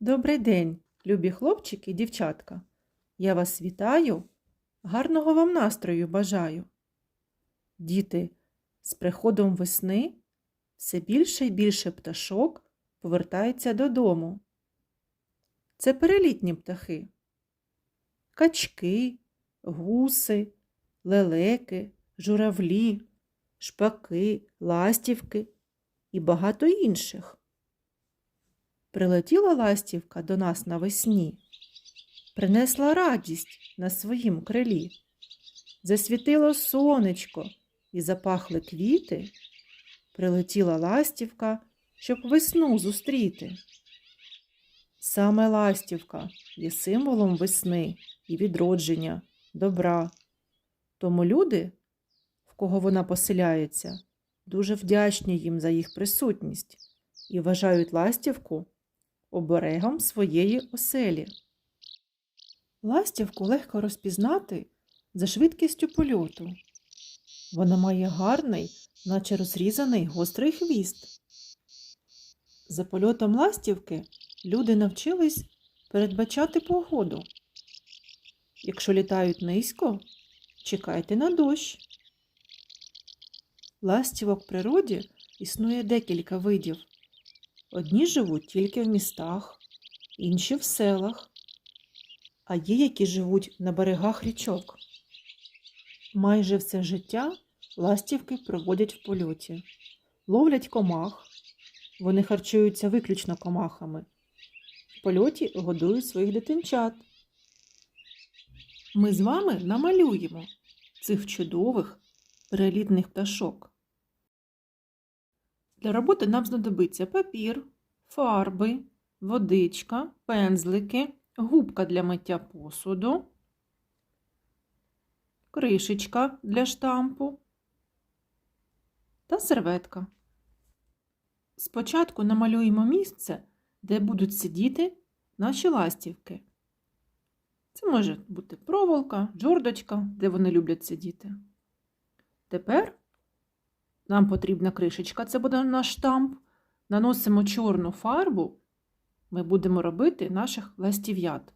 Добрий день, любі хлопчики і дівчатка. Я вас вітаю, гарного вам настрою бажаю. Діти, з приходом весни все більше і більше пташок повертається додому. Це перелітні птахи. Качки, гуси, лелеки, журавлі, шпаки, ластівки і багато інших. Прилетіла ластівка до нас навесні, принесла радість на своїм крилі. Засвітило сонечко і запахли квіти. Прилетіла ластівка, щоб весну зустріти. Саме ластівка є символом весни і відродження, добра. Тому люди, в кого вона поселяється, дуже вдячні їм за їх присутність і вважають ластівку оберегом своєї оселі. Ластівку легко розпізнати за швидкістю польоту. Вона має гарний, наче розрізаний гострий хвіст. За польотом ластівки люди навчились передбачати погоду. Якщо літають низько, чекайте на дощ. Ластівок в природі існує декілька видів. Одні живуть тільки в містах, інші в селах, а є, які живуть на берегах річок. Майже все життя ластівки проводять в польоті, ловлять комах, вони харчуються виключно комахами. В польоті годують своїх дитинчат. Ми з вами намалюємо цих чудових перелітних пташок. Для роботи нам знадобиться папір, фарби, водичка, пензлики, губка для миття посуду, кришечка для штампу та серветка. Спочатку намалюємо місце, де будуть сидіти наші ластівки. Це може бути проволока, джордочка, де вони люблять сидіти. Тепер нам потрібна кришечка, це буде наш штамп. Наносимо чорну фарбу. Ми будемо робити наших ластів'ят.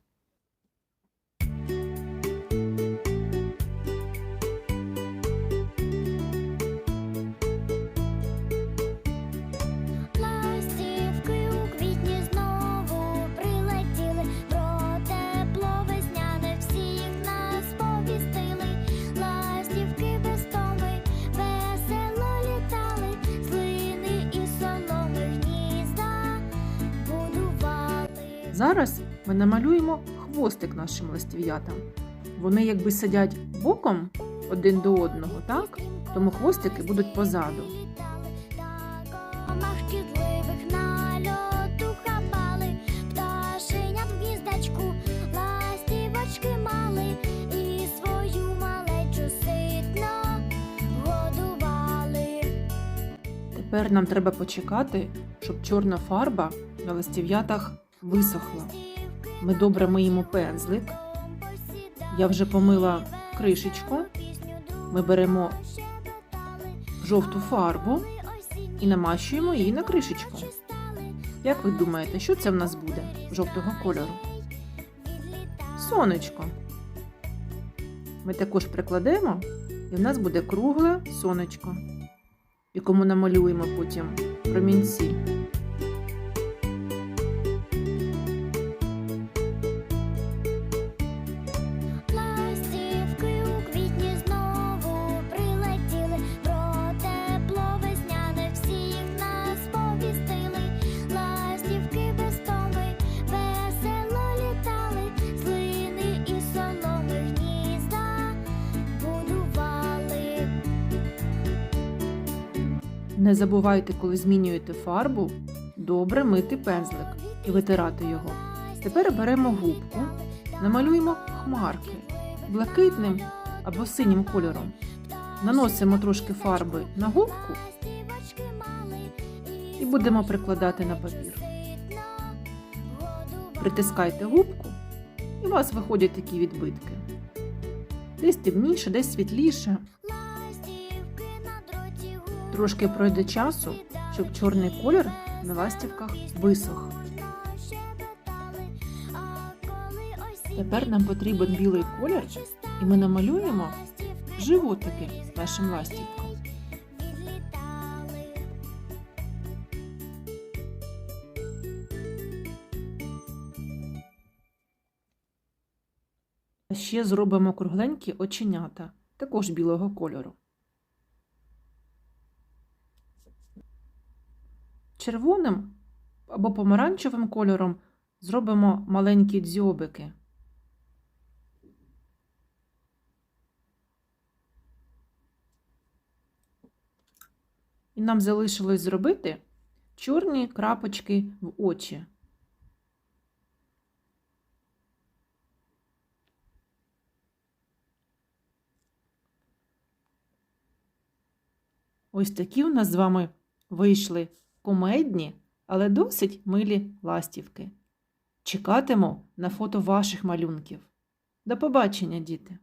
Зараз ми намалюємо хвостик нашим ластів'ятам. Вони якби сидять боком один до одного, так? Тому хвостики будуть позаду. Тепер нам треба почекати, щоб чорна фарба на ластів'ятах висохла. Ми добре миємо пензлик. Я вже помила кришечку. Ми беремо жовту фарбу і намащуємо її на кришечку. Як ви думаєте, що це в нас буде жовтого кольору? Сонечко. Ми також прикладемо, і в нас буде кругле сонечко, якому намалюємо потім промінці. Не забувайте, коли змінюєте фарбу, добре мити пензлик і витирати його. Тепер беремо губку, намалюємо хмарки блакитним або синім кольором. Наносимо трошки фарби на губку і будемо прикладати на папір. Притискайте губку, і у вас виходять такі відбитки. Десь темніше, десь світліше. Трошки пройде часу, щоб чорний колір на ластівках висох. Тепер нам потрібен білий колір, і ми намалюємо животики нашим ластівкам. Ще зробимо кругленькі оченята, також білого кольору. Червоним або помаранчевим кольором зробимо маленькі дзьобики. І нам залишилось зробити чорні крапочки в очі. Ось такі у нас з вами вийшли комедні, але досить милі ластівки. Чекатиму на фото ваших малюнків. До побачення, діти!